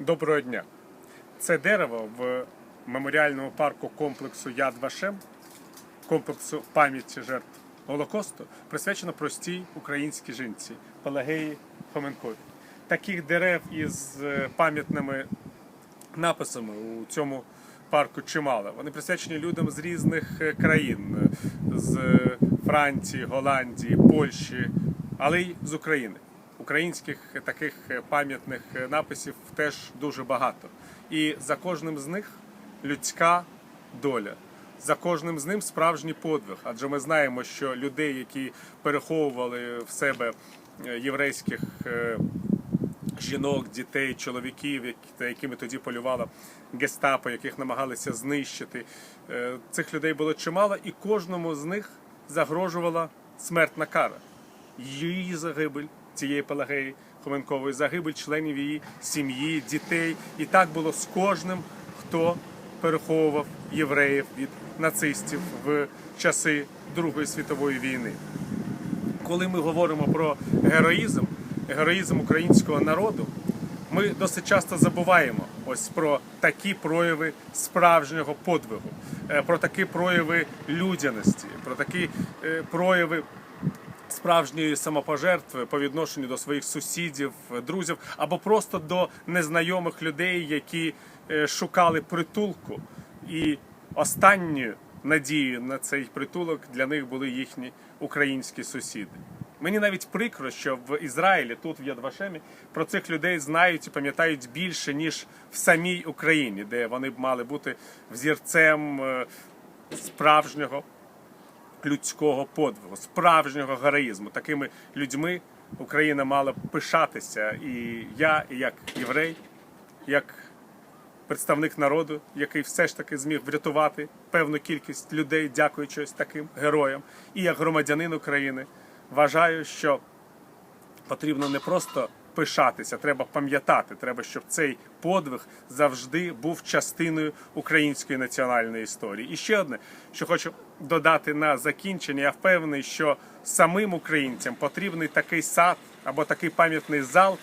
Доброго дня. Це дерево в меморіальному парку комплексу Яд Вашем, комплексу пам'яті жертв Голокосту, присвячено простій українській жінці Пелагеї Хоменковій. Таких дерев із е, пам'ятними написами у цьому парку чимало. Вони присвячені людям з різних е, країн, з Франції, Голландії, Польщі, але й з України. Українських таких е, пам'ятних е, написів теж дуже багато. І за кожним з них людська доля. За кожним з ним справжній подвиг. Адже ми знаємо, що людей, які переховували в себе е, єврейських жінок, дітей, чоловіків, та якими тоді полювала гестапо, яких намагалися знищити. Цих людей було чимало, і кожному з них загрожувала смертна кара. Її загибель цієї Пелагеї Хоменкової, загибель членів її сім'ї, дітей. І так було з кожним, хто переховував євреїв від нацистів в часи Другої світової війни коли ми говоримо про героїзм, героїзм українського народу, ми досить часто забуваємо ось про такі прояви справжнього подвигу, е, про такі прояви людяності, про такі е, прояви. Справжньої самопожертви по відношенню до своїх сусідів, друзів або просто до незнайомих людей, які е, шукали притулку, і останньою надією на цей притулок для них були їхні українські сусіди. Мені навіть прикро, що в Ізраїлі, тут в Ядвашемі, про цих людей знають і пам'ятають більше ніж в самій Україні, де вони б мали бути взірцем е, справжнього людського подвигу, справжнього героїзму. Такими людьми Україна мала пишатися. І я, як єврей, як представник народу, який все ж таки зміг врятувати певну кількість людей, дякуючи таким героям, і як громадянин України, вважаю, що потрібно не просто пишатися, треба пам'ятати. Треба, щоб цей подвиг завжди був частиною української національної історії. І ще одне, що хочу додати на закінчення, я впевнений, що самим українцям потрібний такий сад або такий пам'ятний зал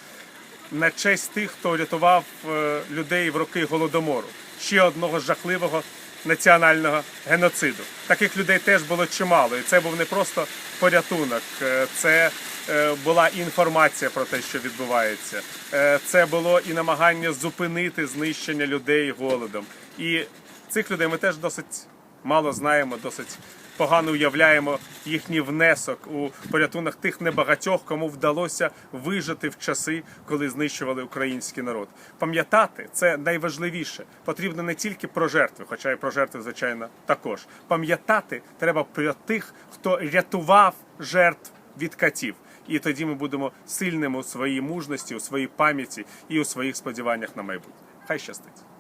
на честь тих, хто рятував е, людей в роки голодомору, ще одного жахливого національного геноциду. Таких людей теж було чимало, і це був не просто порятунок, е, це е, була інформація про те, що відбувається. Е, Це було і намагання зупинити знищення людей голодом. І цих людей ми теж досить мало знаємо, досить погано уявляємо їхній внесок у порятунок тих небагатьох, кому вдалося вижити в часи, коли знищували український народ. Пам'ятати це найважливіше. Потрібно не тільки про жертви, хоча і про жертви, звичайно, також. Пам'ятати треба про тих, хто рятував жертв від катів. І тоді ми будемо сильними у своїй мужності, у своїй пам'яті і у своїх сподіваннях на майбутнє. Хай щастить.